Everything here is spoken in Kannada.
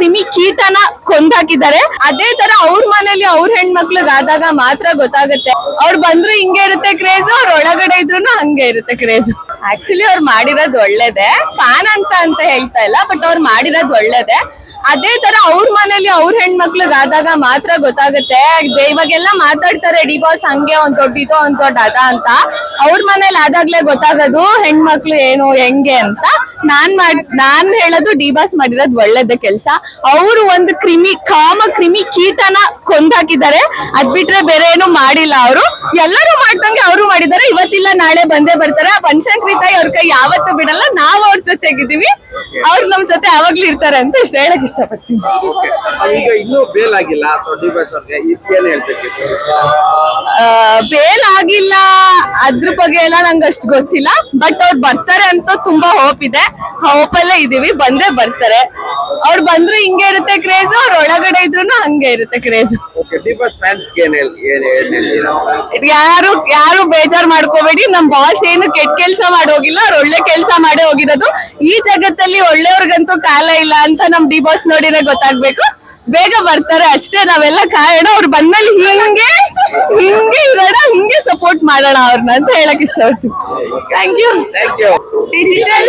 ಕ್ರಿಮಿ ಕೀಟನ ಕೊಂದಾಕಿದ್ದಾರೆ. ಅದೇ ತರ ಅವ್ರ ಮನೇಲಿ ಅವ್ರ ಹೆಣ್ಮಕ್ಳಿಗಾದಾಗ ಮಾತ್ರ ಗೊತ್ತಾಗುತ್ತೆ. ಅವ್ರು ಬಂದ್ರು ಹಿಂಗೆ ಇರುತ್ತೆ ಕ್ರೇಜ್, ಅವ್ರ ಒಳಗಡೆ ಇದ್ರು ಹಂಗೆ ಇರುತ್ತೆ ಕ್ರೇಜ್. ಆಕ್ಚುಲಿ ಅವ್ರು ಮಾಡಿರೋದು ಒಳ್ಳೇದೆ. ಫ್ಯಾನ್ ಅಂತ ಅಂತ ಹೇಳ್ತಾ ಇಲ್ಲ ಬಟ್ ಅವ್ರು ಮಾಡಿರೋದು ಒಳ್ಳೇದೆ. ಅದೇ ತರ ಅವ್ರ ಮನೇಲಿ ಅವ್ರ ಹೆಣ್ಮಕ್ಳಿಗಾದಾಗ ಮಾತ್ರ ಗೊತ್ತಾಗುತ್ತೆ. ಇವಾಗೆಲ್ಲ ಮಾತಾಡ್ತಾರೆ, ಡಿ ಬಾಸ್ ಹಂಗೆ, ಒಂದ್ ದೊಡ್ಡಿದು ಒಂದ್ ದೊಡ್ಡ ಅದ ಅಂತ. ಅವ್ರ ಮನೇಲಿ ಆದಾಗ್ಲೇ ಗೊತ್ತಾಗೋದು, ಹೆಣ್ಮಕ್ಳು ಏನು, ಹೆಂಗೆ ಅಂತ. ನಾನ್ ಮಾಡ್, ನಾನ್ ಹೇಳೋದು ಡಿ ಬಾಸ್ ಮಾಡಿರೋದು ಒಳ್ಳೇದ ಕೆಲ್ಸ. ಅವರು ಒಂದು ಕ್ರಿಮಿ, ಕಾಮ ಕ್ರಿಮಿ ಕೀಟನ ಕೊಂದಾಕಿದ್ದಾರೆ. ಅದ್ ಬಿಟ್ರೆ ಬೇರೆ ಏನು ಮಾಡಿಲ್ಲ ಅವರು. ಎಲ್ಲರೂ ಮಾಡ್ದಂಗೆ ಅವರು ಮಾಡಿದ್ದಾರೆ ಇವತ್ತಿಲ್ಲ ನಾಳೆ ಬಂದೇ ಬರ್ತಾರೆ. ಆ ಅವ್ರ ಕೈ ಯಾವತ್ತೂ ಬಿಡಲ್ಲ. ನಾವು ಅವ್ರ ಜೊತೆಗಿದೀವಿ ಅವ್ರು ನಮ್ ಜೊತೆ ಯಾವಾಗ್ಲೂ ಇರ್ತಾರೆ ಅಂತ ಇಷ್ಟ ಹೇಳಕ್ ಇಷ್ಟಪಡ್ತೀನಿ. ಈಗ ಇನ್ನೂ ಬೇಲ್ ಆಗಿಲ್ಲ? ಬೇಲ್ ಆಗಿಲ್ಲ. ಅದ್ರ ಬಗ್ಗೆ ಎಲ್ಲ ನಂಗೆ ಅಷ್ಟು ಗೊತ್ತಿಲ್ಲ. ಬಟ್ ಅವ್ರು ಬರ್ತಾರೆ ಅಂತ ತುಂಬಾ ಹೋಪ್ ಇದೆ. ಹೋಪ್ ಅಲ್ಲೇ ಇದೀವಿ. ಬಂದೇ ಬರ್ತಾರೆ. ಅವ್ರು ಬಂದ್ರು ಹಿಂಗೆ ಇರುತ್ತೆ ಕ್ರೇಜ್ ಅವ್ರ ಒಳಗಡೆ ಇದ್ರು ಹಂಗೆ ಇರುತ್ತೆ ಕ್ರೇಜ್ ಯಾರು ಯಾರು ಬೇಜಾರ್ ಮಾಡ್ಕೋಬೇಡಿ. ನಮ್ ಬಾಸ್ ಏನು ಕೆಟ್ಟ ಕೆಲ್ಸ ಮಾಡಿ ಹೋಗಿಲ್ಲ ಅವ್ರು ಒಳ್ಳೆ ಕೆಲ್ಸ ಮಾಡೇ ಹೋಗಿರೋದು. ಈ ಜಗತ್ತಲ್ಲಿ ಒಳ್ಳೆಯವ್ರಿಗಂತೂ ಕಾಲ ಇಲ್ಲ ಅಂತ ನಮ್ ಡಿ ಬಾಸ್ ನೋಡಿದ್ರೆ ಗೊತ್ತಾಗ್ಬೇಕು. ಬೇಗ ಬರ್ತಾರೆ ಅಷ್ಟೇ. ನಾವೆಲ್ಲ ಕಾಯೋಣ ಅವ್ರು ಬಂದ್ಮೇಲೆ ಹಿಂಗೆ ಹಿಂಗೆ ಇರೋಣ ಹಿಂಗೆ ಸಪೋರ್ಟ್ ಮಾಡೋಣ ಅವ್ರನ್ನ ಅಂತ ಹೇಳಕ್ ಇಷ್ಟ ಯು ಥ್ಯಾಂಕ್ ಯು ಡಿಜಿಟಲ್